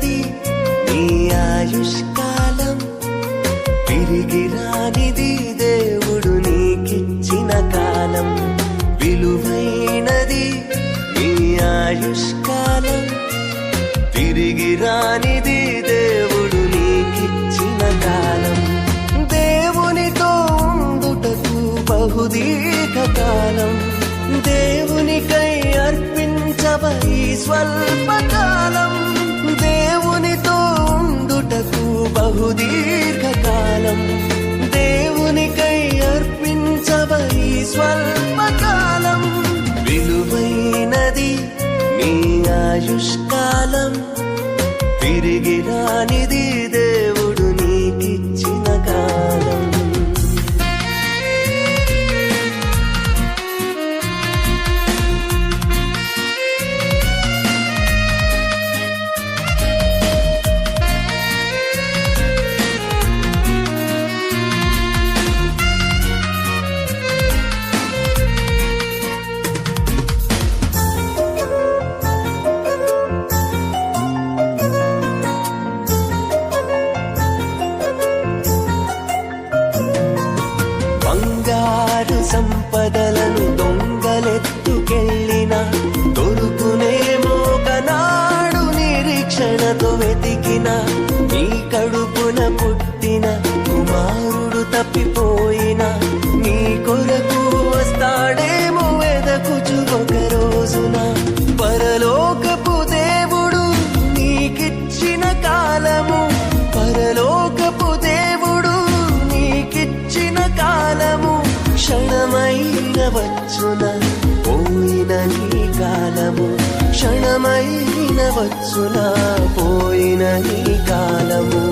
ఉన్నది. నీ ఆయుష్కాలం తిరిగి రానిది దేవుడు నీకిచ్చిన కాలం విలువైనది. నీ ఆయుష్కాలం తిరిగి రానిది దేవుడు నీకిచ్చిన కాలం. దేవునితో ఉండుటకు బహుదీర్ఘ కాలం దేవునికై అర్పించవ ఈశ్వర్ సంపదలను దొంగలెత్తుకెళ్ళిన దొరుకునేమో కనాడు నిరీక్షణతో వెతికిన నీ కడుపున పుట్టిన కుమారుడు తప్పిపోయిన నీ కొరకు వచ్చున పోయిన నీ కాలము క్షణమైన వచ్చున పోయిన నీ కాలము.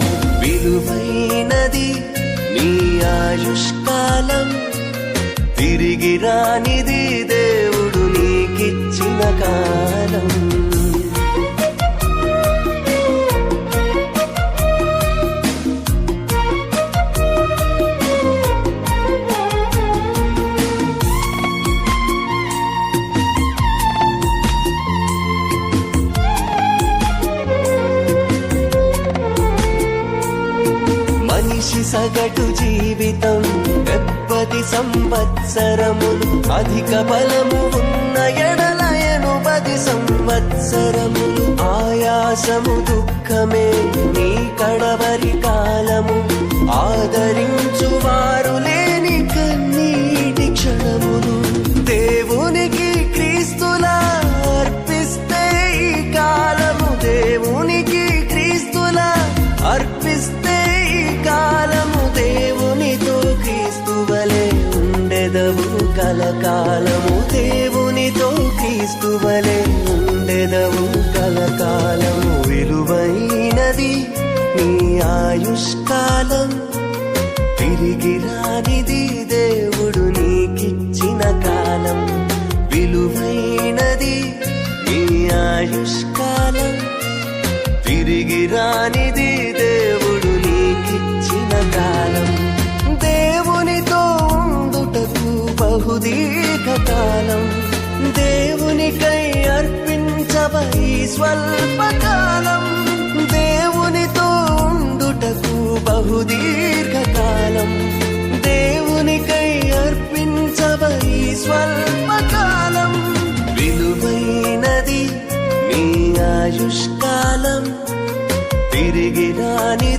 విలువైనది నీ ఆయుష్కాలం తిరిగి రానిది దేవుడు నీకిచ్చిన కాలం. మనిషి సగటు జీవితం. డెబ్బది సంవత్సరములు అధిక బలము ఉన్న ఎడలయను పది సంవత్సరములు. ఆయాసము దుఃఖమే నీ కడవరి కాలము. ఆదరి ఉండెదవు కలకాలము దేవునితో క్రీస్తువలే ఉండెదవు కలకాలము విలువైనది నీ ఆయుష్కాలం. తిరిగి రానిది దేవుడు నీకిచ్చిన కాలం. విలువైనది నీ ఆయుష్కాలం. తిరిగి రానిది బహుదీర్ఘ దేవునికై అర్పించవ ఈ స్వల్పకాలం దేవునితో ఉండుటకు బహుదీర్ఘ కాలం దేవునికై అర్పించవ ఈ స్వల్పకాలం విలువైనది మీ ఆయుష్కాలం తిరిగి రాని